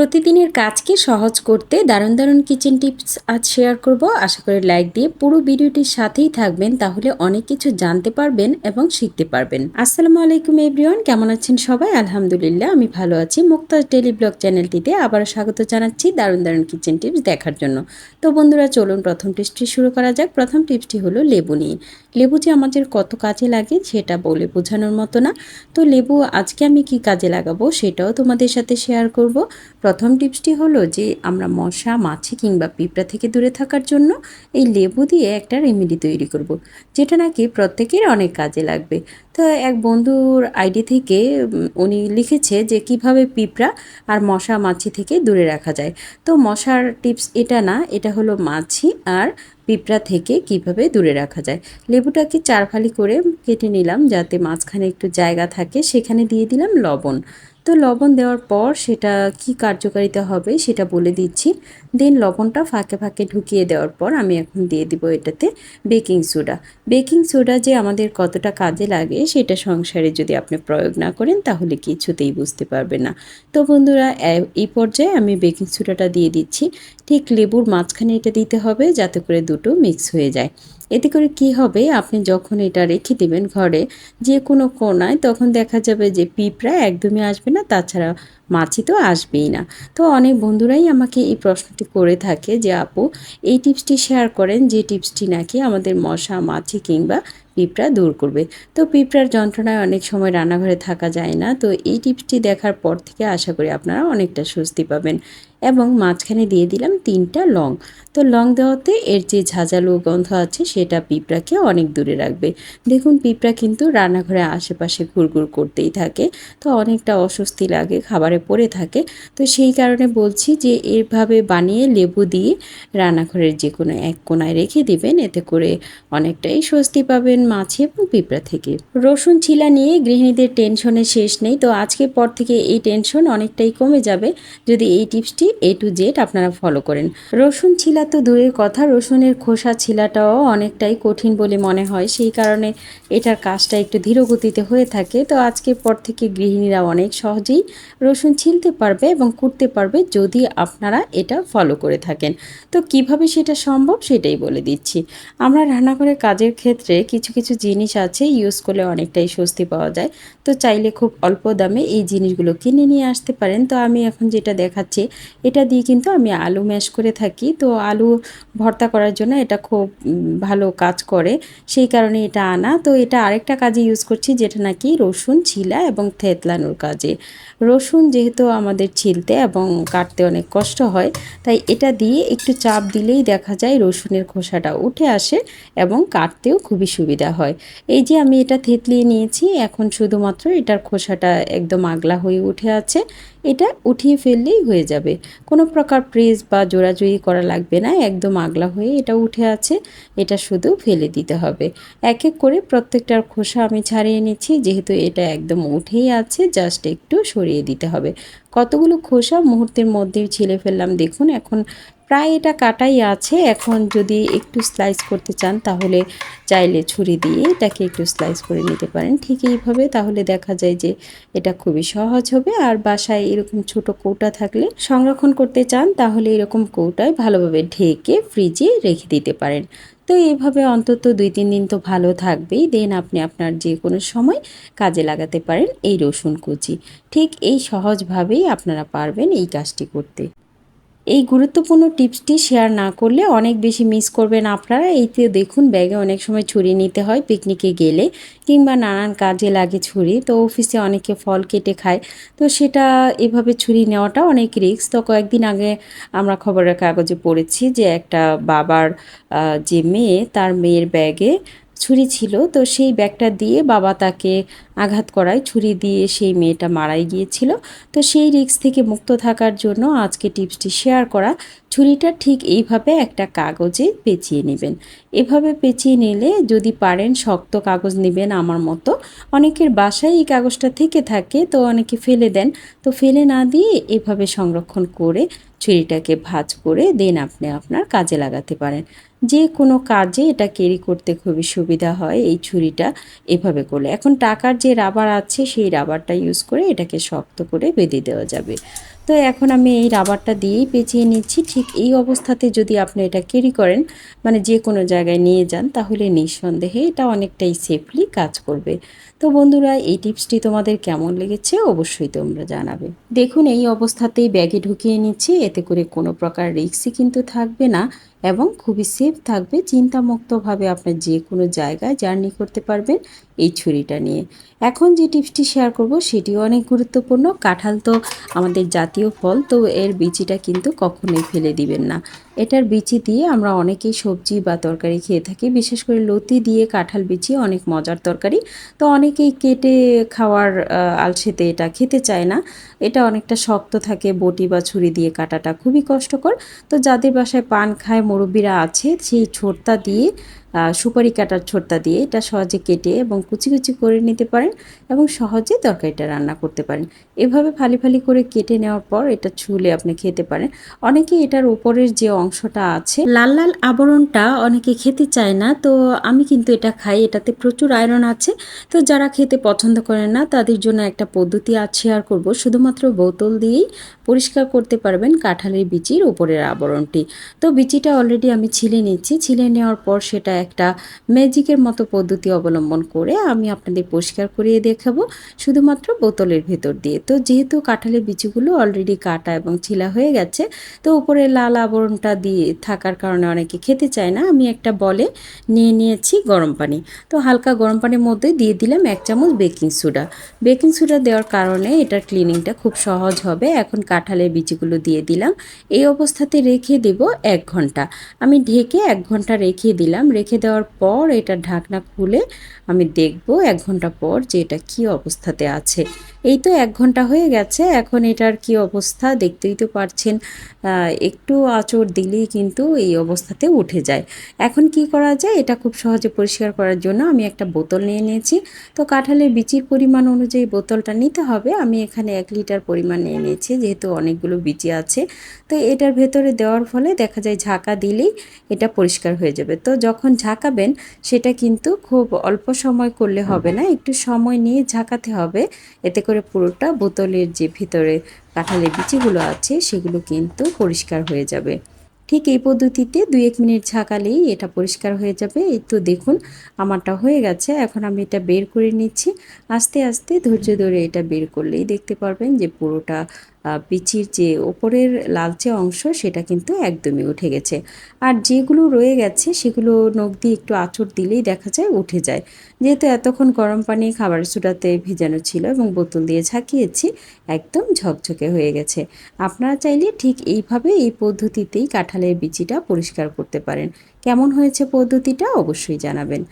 প্রতিদিনের কাজকে সহজ করতে দারুণ দারুণ কিচেন টিপস আজ শেয়ার করব। আশা করি লাইক দিয়ে পুরো ভিডিওটির সাথেই থাকবেন, তাহলে অনেক কিছু জানতে পারবেন এবং শিখতে পারবেন। আসসালামু আলাইকুম এভরিওয়ান কেমন আছেন সবাই? আলহামদুলিল্লাহ, আমি ভালো আছি। মুক্তাজ ডেলি ব্লগ চ্যানেলটিতে আবার স্বাগত জানাচ্ছি দারুণ দারুণ কিচেন টিপস দেখার জন্য। তো বন্ধুরা, চলুন প্রথম টিপসটি শুরু করা যাক। প্রথম টিপসটি হলো লেবু নিয়ে। লেবু যে আমাদের কত কাজে লাগে, সেটা বলে বোঝানোর মতো না। তো লেবু আজকে আমি কি কাজে লাগাবো, সেটাও তোমাদের সাথে শেয়ার করব। প্রথম টিপসটি হলো যে, আমরা মশা, মাছি কিংবা পিঁপড়া থেকে দূরে থাকার জন্য এই লেবু দিয়ে একটা রেমেডি তৈরি করব। যেটা নাকি প্রত্যেকের অনেক কাজে লাগবে। তো এক বন্ধুর আইডি থেকে উনি লিখেছে যে, কীভাবে পিঁপড়া আর মশা, মাছি থেকে দূরে রাখা যায়। তো মশার টিপস এটা না, এটা হলো মাছি আর পিঁপড়া থেকে কীভাবে দূরে রাখা যায়। লেবুটাকে চার ফালি করে কেটে নিলাম, যাতে মাঝখানে একটু জায়গা থাকে, সেখানে দিয়ে দিলাম লবণ। তো লবণ দেওয়ার পর সেটা কি কার্যকারিতা হবে সেটা বলে দিচ্ছি। দেন লবণটা ফাঁকে ফাঁকে ঢুকিয়ে দেওয়ার পর আমি এখন দিয়ে দিব এটাতে বেকিং সোডা। বেকিং সোডা যে আমাদের কতটা কাজে লাগে সেটা সংসারে যদি আপনি প্রয়োগ না করেন তাহলে কিছুতেই বুঝতে পারবেন না। তো বন্ধুরা এই পর্যায়ে আমি বেকিং সোডাটা দিয়ে দিচ্ছি। ঠিক লেবুর মাঝখানে এটা দিতে হবে যাতে করে দুটো মিক্স হয়ে যায়। এতে করে কি হবে? আপনি যখন এটা রেখে দেবেন ঘরে যে কোনো কোনায়, তখন দেখা যাবে যে পিঁপড়া একদমই আসবে না। তাছাড়া মাছি তো আসবেই না। তো অনেক বন্ধুরাই আমাকে এই প্রশ্নটি করে থাকে যে, আপু, এই টিপসটি শেয়ার করেন যে টিপসটি নাকি আমাদের মশা, মাছি কিংবা পিঁপড়া দূর করবে। তো পিঁপড়ার যন্ত্রণায় অনেক সময় রান্নাঘরে থাকা যায় না। তো এই টিপসটি দেখার পর থেকে আশা করি আপনারা অনেকটা স্বস্তি পাবেন। এবং মাঝখানে দিয়ে দিলাম তিনটা লং। তো লং দেওয়াতে এর যে ঝাঁঝালো গন্ধ আছে, সেটা পিঁপড়াকে অনেক দূরে রাখবে। দেখুন, পিঁপড়া কিন্তু রান্নাঘরে আশেপাশে ঘুরঘুর করতেই থাকে। তো অনেকটা অস্বস্তি লাগে খাবারে পড়ে থাকে। তো সেই কারণে বলছি যে, এভাবে বানিয়ে লেবু দিয়ে রান্নাঘরের যে কোনো এক কোনায় রেখে দিবেন। এতে করে অনেকটাই স্বস্তি পাবেন মাছি এবং পিঁপড়া থেকে। রসুন ছিলা নিয়ে গৃহিণীদের টেনশনের শেষ নেই। তো আজকের পর থেকে এই টেনশন অনেকটাই কমে যাবে। যদি এই টিপসটি এ টু জেড আপনারা ফলো করেন। রসুন ছিলা তো দূরের কথা। রসুনের খোসা ছিলাটাও অনেকটাই কঠিন বলে মনে হয়। সেই কারণে এটার কাজটা একটু ধীরগতিতে হয়ে থাকে। তো আজকের পর থেকে গৃহিণীরা অনেক সহজেই রসুন ছিলতে পারবে এবং কুটতে পারবে যদি আপনারা এটা ফলো করে থাকেন। তো কীভাবে সেটা সম্ভব সেটাই বলে দিচ্ছি। আমরা রান্নাঘরে কাজের ক্ষেত্রে কিছু কিছু জিনিস আছে ইউজ করলে অনেকটাই স্বস্তি পাওয়া যায়। তো চাইলে খুব অল্প দামে এই জিনিসগুলো কিনে নিয়ে আসতে পারেন। তো আমি এখন যেটা দেখাচ্ছি, এটা দিয়ে কিন্তু আমি আলু ম্যাশ করে থাকি। তো আলু ভর্তা করার জন্য এটা খুব ভালো কাজ করে। সেই কারণে এটা আনা। তো এটা আরেকটা কাজে ইউজ করছি যেটা নাকি রসুন, ছিলা এবং থেতলানোর কাজে। রসুন যেহেতু আমাদের ছিলতে এবং কাটতে অনেক কষ্ট হয়, তাই এটা দিয়ে একটু চাপ দিলেই দেখা যায় রসুনের খোসাটা উঠে আসে এবং কাটতেও খুবই সুবিধা হয়। এই যে আমি এটা থেতলিয়ে নিয়েছি, এখন শুধুমাত্র এটার খোসাটা একদম আগলা হয়ে উঠে আছে, এটা উঠিয়ে ফেললেই হয়ে যাবে। কোনো প্রকার প্রেস বা জোড়াজুড়ি করা লাগবে না, একদম আগলা হয়ে এটা উঠে আছে, এটা শুধু ফেলে দিতে হবে। এক এক করে প্রত্যেকটার খোসা আমি ছাড়িয়ে নিচ্ছি, যেহেতু এটা একদম উঠেই আছে, জাস্ট একটু সরিয়ে দিতে হবে। কতগুলো খোসা মুহূর্তের মধ্যেই ছিলে ফেললাম। দেখুন, এখন প্রায় এটা কাটাই আছে। এখন যদি একটু স্লাইস করতে চান, তাহলে চাইলে ছুরি দিয়ে এটাকে একটু স্লাইস করে নিতে পারেন। ঠিক এইভাবে তাহলে দেখা যায় যে এটা খুবই সহজ হবে। আর বাসায় এরকম ছোট কৌটা থাকলে সংরক্ষণ করতে চান, তাহলে এরকম কৌটায় ভালোভাবে ঢেকে ফ্রিজে রেখে দিতে পারেন। তো এইভাবে অন্তত দুই, তিন দিন তো ভালো থাকবেই। দেন আপনি আপনার যে কোনো সময় কাজে লাগাতে পারেন এই রসুন কুচি। ঠিক এই সহজভাবেই আপনারা পারবেন এই কাজটি করতে। এই গুরুত্বপূর্ণ টিপসটি শেয়ার না করলে অনেক বেশি মিস করবেন আপনারা। এইতে দেখুন, ব্যাগে অনেক সময় ছুরি নিতে হয় পিকনিকে গেলে কিংবা নানান কাজে লাগে ছুরি। তো অফিসে অনেকে ফল কেটে খায়। তো সেটা এভাবে ছুরি নেওয়াটা অনেক রিস্ক তো কয়েকদিন আগে আমরা খবরের কাগজে পড়েছি যে একটা বাবার যে মেয়ে, তার মেয়ের ব্যাগে ছুরি ছিল, তো সেই ব্যাগটা দিয়ে বাবা তাকে আঘাত করায়। ছুরি দিয়ে সেই মেয়েটা মারাই গিয়েছিল। তো সেই রিস্ক থেকে মুক্ত থাকার জন্য আজকে টিপসটি শেয়ার করা। ছুরিটা ঠিক এইভাবে একটা কাগজে পেঁচিয়ে নেবেন। এভাবে পেঁচিয়ে নিলে যদি পারেন শক্ত কাগজ নেবেন আমার মতো। অনেকের বাসায় এই কাগজটা থেকে থাকে, তো অনেকে ফেলে দেন। তো ফেলে না দিয়ে এভাবে সংরক্ষণ করে ছুরিটাকে ভাঁজ করে দেন আপনি আপনার কাজে লাগাতে পারেন। যে কোনো কাজে এটা ক্যারি করতে খুবই সুবিধা হয় এই ছুরিটা এভাবে করলে। এখন টাকার যে রাবার আছে, সেই রাবারটা ইউজ করে এটাকে শক্ত করে বেঁধে দেওয়া যাবে। তো এখন আমি এই রাবারটা দিয়েই পেঁচিয়ে নিচ্ছি। ঠিক এই অবস্থাতে যদি আপনি এটা ক্যারি করেন মানে যে কোনো জায়গায় নিয়ে যান, তাহলে নিঃসন্দেহে এটা অনেকটাই সেফলি কাজ করবে। তো বন্ধুরা, এই টিপসটি তোমাদের কেমন লেগেছে অবশ্যই তোমরা জানাবে। দেখুন, এই অবস্থাতেই ব্যাগে ঢুকিয়ে নিচ্ছি। এতে করে কোনো প্রকার রিক্সই কিন্তু থাকবে না এবং খুবই সেফ থাকবে। চিন্তামুক্তভাবে আপনি যে কোনো জায়গায় জার্নি করতে পারবেন। এই ছুরিটা নিয়ে। এখন যে টিপসটি শেয়ার করব, সেটিও অনেক গুরুত্বপূর্ণ। কাঁঠাল তো আমাদের জাতীয় ফল, তো এর বিচিটা কিন্তু কখনোই ফেলে দিবেন না। এটার বিচি দিয়ে আমরা অনেকেই সবজি বা তরকারি খেয়ে থাকি। বিশেষ করে লতি দিয়ে কাঁঠাল বিচি অনেক মজার তরকারি। তো অনেকেই কেটে খাওয়ার আলসেতে এটা খেতে চায় না। এটা অনেকটা শক্ত থাকে, বটি বা ছুরি দিয়ে কাটাটা খুবই কষ্টকর। তো যাদের বাসায় পান খায়, মুরব্বীরা আছে, সেই ছোটটা দিয়ে সুপারি কাটার ছোট্টা দিয়ে এটা সহজে কেটে এবং কুচি কুচি করে নিতে পারেন এবং সহজে তরকারিটা রান্না করতে পারেন। এভাবে ফালি ফালি করে কেটে নেওয়ার পর এটা ছুলে আপনি খেতে পারেন। অনেকে এটার উপরের যে অংশটা আছে, লাল লাল আবরণটা অনেকে খেতে চায় না, তো আমি কিন্তু এটা খাই। এটাতে প্রচুর আয়রন আছে। তো যারা খেতে পছন্দ করে না, তাদের জন্য একটা পদ্ধতি আজ শেয়ার করব। শুধুমাত্র বোতল দিয়েই পরিষ্কার করতে পারবেন কাঁঠালের বিচির উপরের আবরণটি। তো বিচিটা অলরেডি আমি ছিলে নিচ্ছি ছিলে নেওয়ার পর সেটা একটা ম্যাজিকের মতো পদ্ধতি অবলম্বন করে আমি আপনাদের পরিষ্কার করিয়ে দেখাবো শুধুমাত্র বোতলের ভেতর দিয়ে। তো যেহেতু কাঁঠালের বিচিগুলো অলরেডি কাটা এবং ছিলা হয়ে গেছে, তো উপরে লাল আবরণটা দিয়ে থাকার কারণে অনেকে খেতে চায় না, আমি একটা বলে নিয়ে নিয়েছি গরম পানি। তো হালকা গরম পানির মধ্যে দিয়ে দিলাম এক চামচ বেকিং সোডা বেকিং সোডা দেওয়ার কারণে এটার ক্লিনিংটা খুব সহজ হবে। এখন কাঁঠালের বিচিগুলো দিয়ে দিলাম। এই অবস্থাতে রেখে দেব এক ঘণ্টা। আমি ঢেকে এক ঘণ্টা রেখে দিলাম। রেখে দেওয়ার পর এটা ঢাকনা খুলে আমি দেখব এক ঘণ্টা পর যে এটা কি অবস্থাতে আছে। এই তো এক ঘণ্টা হয়ে গেছে, এখন এটার কি অবস্থা দেখতেই তো পারছেন। একটু আঁচড় দিলেই কিন্তু এই অবস্থাতে উঠে যায়। এখন কি করা যায় এটা খুব সহজে পরিষ্কার করার জন্য আমি একটা বোতল নিয়ে নিয়েছি। তো কাঁঠালের বিচির পরিমাণ অনুযায়ী বোতলটা নিতে হবে। আমি এখানে এক লিটার পরিমাণ নিয়ে নিয়েছি, যেহেতু অনেকগুলো বিচি আছে। তো এটার ভেতরে দেওয়ার ফলে দেখা যায় ঝাঁকা দিলেই এটা পরিষ্কার হয়ে যাবে। তো যখন ঝাঁকাবেন, সেটা কিন্তু খুব অল্প সময় করলে হবে না, একটু সময় নিয়ে ঝাঁকাতে হবে। এতে করে পুরোটা বোতলের যে ভিতরে কাঁঠালের বিচিগুলো আছে, সেগুলো কিন্তু পরিষ্কার হয়ে যাবে। ঠিক এই পদ্ধতিতে দুই এক মিনিট ঝাঁকালেই এটা পরিষ্কার হয়ে যাবে। এই তো দেখুন, আমারটা হয়ে গেছে, এখন আমি এটা বের করে নিচ্ছি। আস্তে আস্তে ধৈর্য ধরে এটা বের করলেই দেখতে পারবেন যে পুরোটা বিচির যে ওপরের লালচে অংশ, সেটা কিন্তু একদমই উঠে গেছে। আর যেগুলো রয়ে গেছে, সেগুলো নখ দিয়ে একটু আঁচড় দিলেই দেখা যায় উঠে যায়। যেহেতু এতক্ষণ গরম পানি খাবার সুটাতে ভেজানো ছিল এবং বোতল দিয়ে ঝাঁকিয়েছি, একদম ঝকঝকে হয়ে গেছে। আপনারা চাইলে ঠিক এইভাবে এই পদ্ধতিতেই কাঁঠালের বিচিটা পরিষ্কার করতে পারেন। কেমন হয়েছে পদ্ধতিটা অবশ্যই জানাবেন।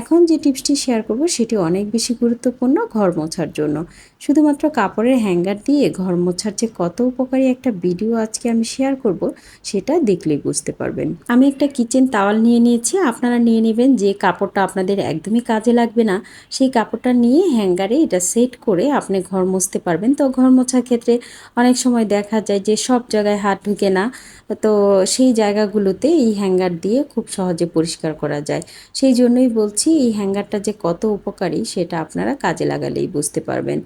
এখন যে টিপসটি শেয়ার করব সেটি অনেক বেশি গুরুত্বপূর্ণ ঘর মোছার জন্য। শুধুমাত্র কাপড়ের হ্যাঙ্গার দিয়ে ঘর মোছার যে কত উপকারী একটা ভিডিও আজকে আমি শেয়ার করব, সেটা দেখলেই বুঝতে পারবেন। আমি একটা কিচেন তাওয়াল নিয়ে নিয়েছি, আপনারা নিয়ে নেবেন। যে কাপড়টা আপনাদের একদমই কাজে লাগবে না, সেই কাপড়টা নিয়ে হ্যাঙ্গারে এটা সেট করে আপনি ঘর মুছতে পারবেন। তো ঘর মোছার ক্ষেত্রে অনেক সময় দেখা যায় যে সব জায়গায় হাত ঢুকে না। তো সেই জায়গাগুলোতে এই হ্যাঙ্গার দিয়ে খুব সহজে পরিষ্কার করা যায়। সেই জন্যই বলছি, এই হ্যাঙ্গারটা যে কত উপকারী সেটা আপনারা কাজে লাগালেই বুঝতে পারবেন।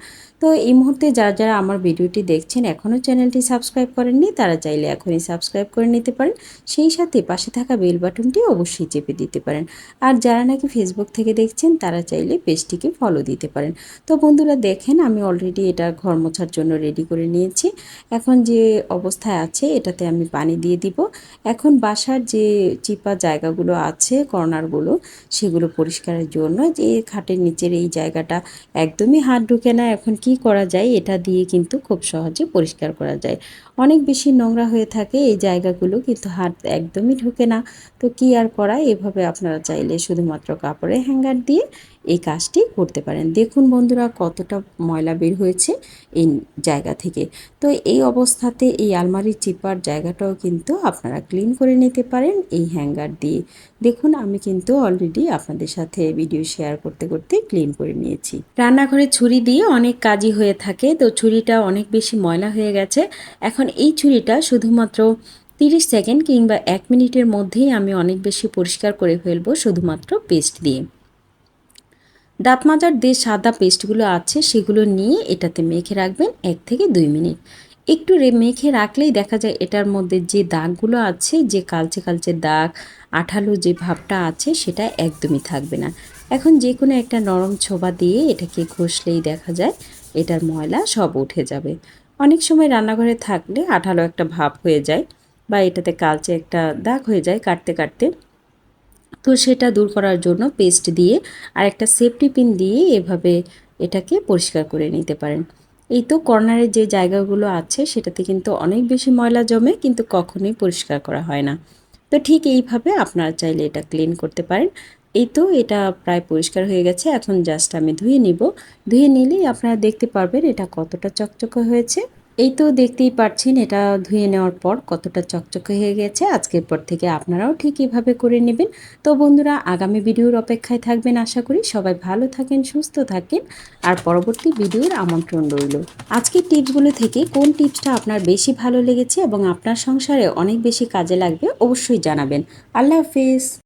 তো এই মুহূর্তে যারা যারা আমার ভিডিওটি দেখছেন, এখনও চ্যানেলটি সাবস্ক্রাইব করেননি, তারা চাইলে এখনই সাবস্ক্রাইব করে নিতে পারেন। সেই সাথে পাশে থাকা বেল বাটনটি অবশ্যই চেপে দিতে পারেন। আর যারা নাকি ফেসবুক থেকে দেখছেন, তারা চাইলে পেজটিকে ফলো দিতে পারেন। তো বন্ধুরা, দেখেন আমি অলরেডি এটা ঘর মোছার জন্য রেডি করে নিয়েছি। এখন যে অবস্থায় আছে, এটাতে আমি পানি দিয়ে দিব। এখন বাসার যে চিপা জায়গাগুলো আছে, কর্নারগুলো, সেগুলো পরিষ্কারের জন্য। যে খাটের নিচের এই জায়গাটা একদমই হাত ঢুকে না, এখন কি করা যায়? এটা দিয়ে কিন্তু খুব সহজে পরিষ্কার করা যায়। অনেক বেশি নোংরা হয়ে থাকে এই জায়গাগুলো, কিন্তু হাত একদমই ঢুকে না। তো কি আর করা এভাবে আপনারা চাইলে শুধুমাত্র কাপড়ে হ্যাঙ্গার দিয়ে এই কাজটি করতে পারেন। দেখুন বন্ধুরা, কতটা ময়লা বের হয়েছে এই জায়গা থেকে। তো এই অবস্থাতে এই আলমারির চিপার জায়গাটাও কিন্তু আপনারা ক্লিন করে নিতে পারেন, এই হ্যাঙ্গার দিয়ে। দেখুন, আমি কিন্তু অলরেডি আপনাদের সাথে ভিডিও শেয়ার করতে করতে ক্লিন করে নিয়েছি। রান্নাঘরে ছুরি দিয়ে অনেক কাজই হয়ে থাকে, তো ছুরিটা অনেক বেশি ময়লা হয়ে গেছে। এখন এই ছুরিটা শুধুমাত্র তিরিশ সেকেন্ড কিংবা এক মিনিটের মধ্যেই আমি অনেক বেশি পরিষ্কার করে ফেলব শুধুমাত্র পেস্ট দিয়ে। দাঁত মাজার যে সাদা পেস্টগুলো আছে, সেগুলো নিয়ে এটাতে মেখে রাখবেন এক থেকে দুই মিনিট। একটু মেখে রাখলেই দেখা যায় এটার মধ্যে যে দাগগুলো আছে, যে কালচে কালচে দাগ, আঠালো যে ভাবটা আছে, সেটা একদমই থাকবে না। এখন যে কোনো একটা নরম ছোবা দিয়ে এটাকে ঘষলেই দেখা যায় এটার ময়লা সব উঠে যাবে। অনেক সময় রান্নাঘরে থাকলে আঠালো একটা ভাব হয়ে যায় বা এটাতে কালচে একটা দাগ হয়ে যায় কাটতে কাটতে। তো সেটা দূর করার জন্য পেস্ট দিয়ে আর একটা সেফটি পিন দিয়ে এভাবে এটাকে পরিষ্কার করে নিতে পারেন। এই তো কর্নারের যে জায়গাগুলো আছে, সেটাতে কিন্তু অনেক বেশি ময়লা জমে কিন্তু কখনোই পরিষ্কার করা হয় না। তো ঠিক এইভাবে আপনারা চাইলে এটা ক্লিন করতে পারেন। এই তো এটা প্রায় পরিষ্কার হয়ে গেছে, এখন জাস্ট আমি ধুয়ে নিব। ধুয়ে নিলেই আপনারা দেখতে পারবেন এটা কতটা চকচকে হয়েছে। এই তো দেখতেই পাচ্ছেন এটা ধুয়ে নেওয়ার পর কতটা চকচকে হয়ে গেছে। আজকের পর থেকে আপনারাও ঠিক এইভাবে করে নেবেন। তো বন্ধুরা, আগামী ভিডিওর অপেক্ষায় থাকবেন আশা করি। সবাই ভালো থাকেন, সুস্থ থাকেন। আর পরবর্তী ভিডিওর আমন্ত্রণ রইল। আজকের টিপসগুলো থেকে কোন টিপসটা আপনার বেশি ভালো লেগেছে এবং আপনার সংসারে অনেক বেশি কাজে লাগবে অবশ্যই জানাবেন। আল্লাহ হাফিজ।